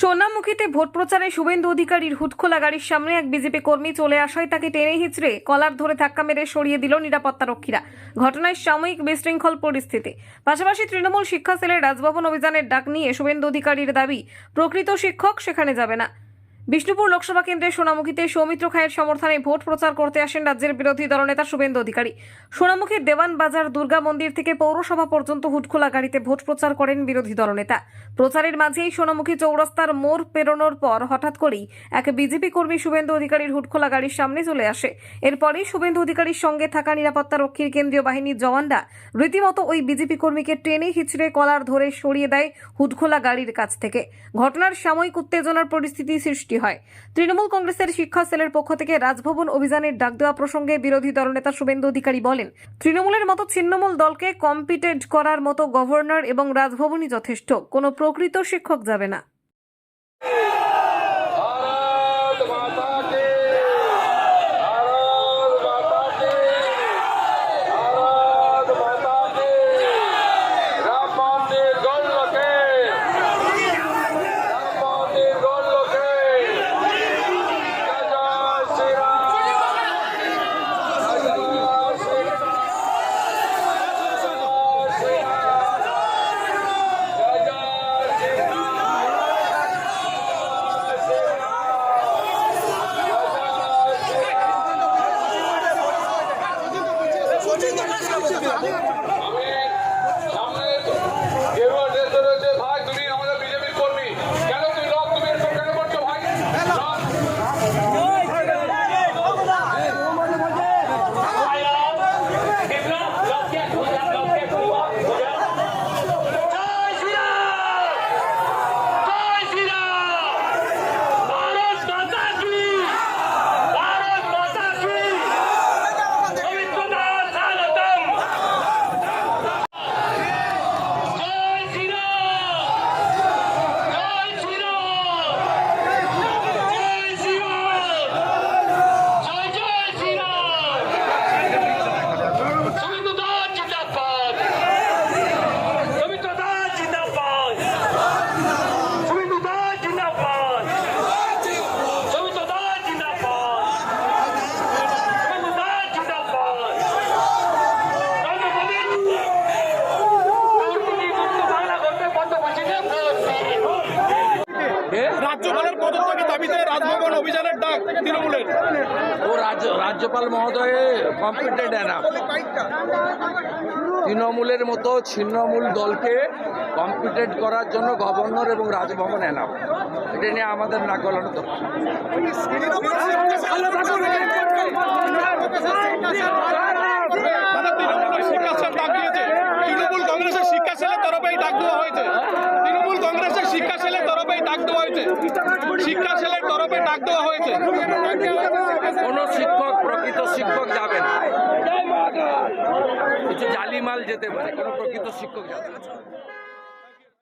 সোনামুখীতে vote প্রচারে শুভেন্দু অধিকারীর হুটখোলা গাড়ির সামনে এক বিজেপি কর্মী চলে আসায় তাকে টেনে হিচড়ে কলার ধরে ধাক্কা মেরে সরিয়ে দিল নিরাপত্তারক্ষীরা। ঘটনায় সাময়িক বিশৃঙ্খল পরিস্থিতি। পাশাপাশি তৃণমূল শিক্ষা সেলের রাজভবন অভিযানের ডাক নিয়ে শুভেন্দু অধিকারীর দাবি, প্রকৃত শিক্ষক সেখানে যাবে না। বিষ্ণুপুর লোকসভা কেন্দ্রের সোনামুখীতে সৌমিত্র খায়ের সমর্থনে ভোট প্রচার করতে আসেন রাজ্যের বিরোধী দলনেতা শুভেন্দু অধিকারী। সোনামুখীর দেওয়ান বাজার দুর্গা মন্দির থেকে পৌরসভা পর্যন্ত হুটখোলা গাড়িতে ভোট প্রচার করেন বিরোধী দলনেতা প্রচারের মাঝেই সোনামুখী চৌরাস্তার মোড় পেরোনোর পর হঠাৎ করেই এক বিজেপি কর্মী শুভেন্দু অধিকারীর হুটখোলা গাড়ির সামনে চলে আসে। এরপরেই শুভেন্দু অধিকারীর সঙ্গে থাকা নিরাপত্তা রক্ষীর কেন্দ্রীয় বাহিনীর জওয়ানরা রীতিমতো ওই বিজেপি কর্মীকে ট্রেনে হিচড়ে কলার ধরে সরিয়ে দেয় হুটখোলা গাড়ির কাছ থেকে। ঘটনার সাময়িক উত্তেজনার পরিস্থিতি সৃষ্টি হয়। তৃণমূল কংগ্রেসের শিক্ষা সেলের পক্ষ থেকে রাজভবন অভিযানের ডাক দেওয়া প্রসঙ্গে বিরোধী দলনেতা শুভেন্দু অধিকারী বলেন, তৃণমূলের মতো ছিন্নমূল দলকে কম্পিটেড করার মতো গভর্নর এবং রাজভবনই যথেষ্ট। কোনো প্রকৃত শিক্ষক যাবে না। 真的是这么。রাজভবন অভিযানের ডাক তৃণমূলের। ও রাজ্যপাল মহোদয় কম্পিটেড এনাফ তৃণমূলের মতো ছিন্নমূল দলকে কম্পিটেড করার জন্য গভর্নর এবং রাজভবন এনাফ এটা নিয়ে আমাদের না গলানো তৃণমূল কংগ্রেসের শিক্ষা সেলের তরফে এই ডাক দেওয়া হয়েছে। তৃণমূল কংগ্রেসের শিক্ষা সেলের এই ডাক দেওয়া হয়েছে। শিক্ষা সেলের তরফে ডাক দেওয়া হয়েছে। কোন শিক্ষক, প্রকৃত শিক্ষক যাবে না। কিছু জালিমাল যেতে পারে, কোনো প্রকৃত শিক্ষক যাবে